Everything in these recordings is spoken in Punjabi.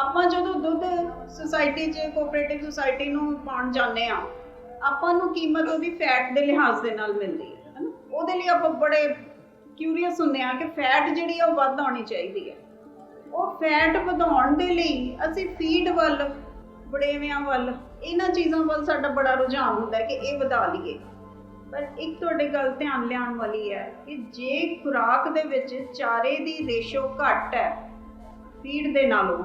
ਆਪਾਂ ਜਦੋਂ ਦੁੱਧ ਸੁਸਾਇਟੀ 'ਚ ਕੋਆਪਰੇਟਿਵ ਸੁਸਾਇਟੀ ਨੂੰ ਪਾਉਣ ਜਾਂਦੇ ਆ ਆਪਾਂ ਨੂੰ ਕੀਮਤ ਉਹਦੀ ਫੈਟ ਦੇ ਲਿਹਾਜ਼ ਦੇ ਨਾਲ ਮਿਲਦੀ ਹੈ, ਹਨਾ? ਉਹਦੇ ਲਈ ਆਪਾਂ ਬੜੇ ਕਿਊਰੀਅਸ ਹੁੰਦੇ ਆ ਕਿ ਫੈਟ ਜਿਹੜੀ ਆ ਉਹ ਵੱਧ ਆਉਣੀ ਚਾਹੀਦੀ ਹੈ। ਉਹ ਫੈਟ ਵਧਾਉਣ ਦੇ ਲਈ ਅਸੀਂ ਫੀਡ ਵੱਲ ਬੜੇਵਿਆਂ ਵੱਲ, ਇਹਨਾਂ ਚੀਜ਼ਾਂ ਵੱਲ ਸਾਡਾ ਬੜਾ ਰੁਝਾਨ ਹੁੰਦਾ ਹੈ ਕਿ ਇਹ ਵਧਾ ਲਈਏ। ਪਰ ਇੱਕ ਤੁਹਾਡੇ ਗੱਲ ਧਿਆਨ ਲਿਆਉਣ ਵਾਲੀ ਹੈ ਕਿ ਜੇ ਖੁਰਾਕ ਦੇ ਵਿੱਚ ਚਾਰੇ ਦੀ ਰੇਸ਼ੋ ਘੱਟ ਹੈ ਫੀਡ ਦੇ ਨਾਲੋਂ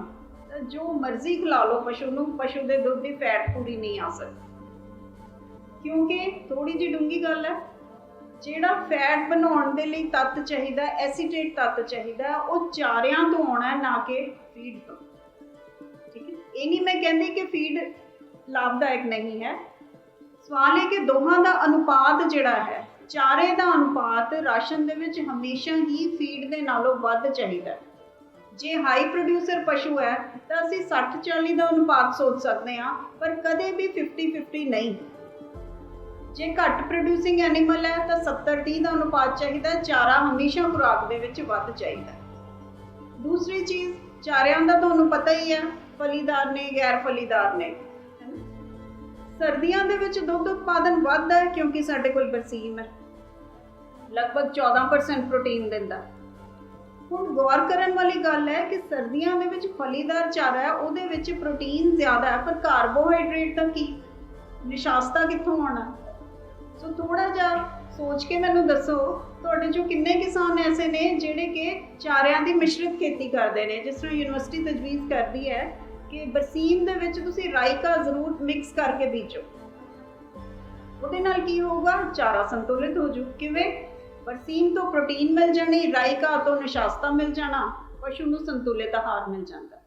ਤਾਂ ਜੋ ਮਰਜ਼ੀ ਖਿਲਾ ਲਓ, ਪਸ਼ੂ ਨੂੰ, ਪਸ਼ੂ ਦੇ ਦੁੱਧ ਦੀ ਫੈਟ ਪੂਰੀ ਨਹੀਂ ਆ ਸਕਦੀ। ਕਿਉਂਕਿ ਥੋੜੀ ਜਿਹੀ ਡੂੰਗੀ ਗੱਲ ਹੈ, ਜਿਹੜਾ ਫੈਟ ਬਣਾਉਣ ਦੇ ਲਈ ਤੱਤ ਚਾਹੀਦਾ ਐਸੀਟੇਟ ਤੱਤ ਚਾਹੀਦਾ, ਉਹ ਚਾਰਿਆਂ ਤੋਂ ਆਉਣਾ ਨਾ ਕਿ ਫੀਡ ਤੋਂ। ਠੀਕ ਹੈ? ਇਹ ਨਹੀਂ ਮੈਂ ਕਹਿੰਦੀ ਕਿ ਫੀਡ ਲਾਭਦਾਇਕ ਨਹੀਂ ਹੈ। ਸਵਾਲ ਹੈ ਕਿ ਦੋਹਾਂ ਦਾ ਅਨੁਪਾਤ ਜਿਹੜਾ ਹੈ, ਚਾਰੇ ਦਾ ਅਨੁਪਾਤ ਰਾਸ਼ਨ ਦੇ ਵਿੱਚ ਹਮੇਸ਼ਾ ਹੀ ਫੀਡ ਦੇ ਨਾਲੋਂ ਵੱਧ ਚਾਹੀਦਾ ਹੈ। ਜੇ ਹਾਈ ਪ੍ਰੋਡਿਊਸਰ ਪਸ਼ੂ ਹੈ, ਤਾਂ ਅਸੀਂ 60 40 ਦਾ ਅਨੁਪਾਤ ਸੋਚ ਸਕਦੇ ਹਾਂ, ਪਰ ਕਦੇ ਵੀ 50 50 ਨਹੀਂ। ਜੇ ਘੱਟ ਪ੍ਰੋਡਿਊਸਿੰਗ ਐਨੀਮਲ ਹੈ, ਤਾਂ 70 30 ਦਾ ਅਨੁਪਾਤ ਚਾਹੀਦਾ, ਚਾਰਾ ਹਮੇਸ਼ਾ ਖੁਰਾਕ ਦੇ ਵਿੱਚ ਵੱਧ ਚਾਹੀਦਾ। ਦੂਸਰੀ ਚੀਜ਼, ਚਾਰਿਆਂ ਦਾ ਤੁਹਾਨੂੰ ਪਤਾ ਹੀ ਹੈ, ਫਲੀਦਾਰ ਨੇ, ਗੈਰ ਫਲੀਦਾਰ ਨੇ। ਸਰਦੀਆਂ ਦੇ ਵਿੱਚ ਦੁੱਧ ਉਤਪਾਦਨ ਵੱਧਦਾ ਹੈ ਕਿਉਂਕਿ ਸਾਡੇ ਕੋਲ ਬਰਸੀਮ ਹੈ। ਲਗਭਗ 14% ਪ੍ਰੋਟੀਨ ਦਿੰਦਾ। ਹੈ। ਹੁਣ ਗੌਰ ਕਰਨ ਵਾਲੀ ਗੱਲ ਹੈ ਕਿ ਸਰਦੀਆਂ ਦੇ ਵਿੱਚ ਫਲੀਦਾਰ ਚਾਰਾ ਹੈ, ਉਹਦੇ ਵਿੱਚ ਪ੍ਰੋਟੀਨ ਜ਼ਿਆਦਾ ਹੈ, ਪਰ ਕਾਰਬੋਹਾਈਡਰੇਟ ਦਾ ਕੀ ਨਿਸ਼ਾਸਤਾ ਕਿੱਥੋਂ ਆਉਣਾ? ਸੋ ਥੋੜਾ ਜਿਹਾ ਸੋਚ ਕੇ ਮੈਨੂੰ ਦੱਸੋ, ਤੁਹਾਡੇ ਚੋਂ ਕਿੰਨੇ ਕਿਸਾਨ ਐਸੇ ਨੇ ਜਿਹੜੇ ਕਿ ਚਾਰਿਆਂ ਦੀ ਮਿਸ਼ਰਿਤ ਖੇਤੀ ਕਰਦੇ ਨੇ? ਜਿਸ ਤਰ੍ਹਾਂ ਯੂਨੀਵਰਸਿਟੀ ਤਜਵੀਜ਼ ਕਰਦੀ ਹੈ ਕਿ ਬਰਸੀਮ ਦੇ ਵਿੱਚ ਤੁਸੀਂ ਰਾਈਕਾ ਜ਼ਰੂਰ ਮਿਕਸ ਕਰਕੇ ਬੀਜੋ। ਉਹਦੇ ਨਾਲ ਕੀ ਹੋਊਗਾ? ਚਾਰਾ ਸੰਤੁਲਿਤ ਹੋ ਜੂ। ਕਿਵੇਂ? ਬਰਸੀਮ ਤੋਂ ਪ੍ਰੋਟੀਨ ਮਿਲ ਜਾਣੀ ਰਾਈ ਘਾਹ ਤੋਂ ਨਿਸ਼ਾਸਤਾ ਮਿਲ ਜਾਣਾ, ਪਸ਼ੂ ਨੂੰ ਸੰਤੁਲਿਤ ਆਹਾਰ ਮਿਲ ਜਾਂਦਾ।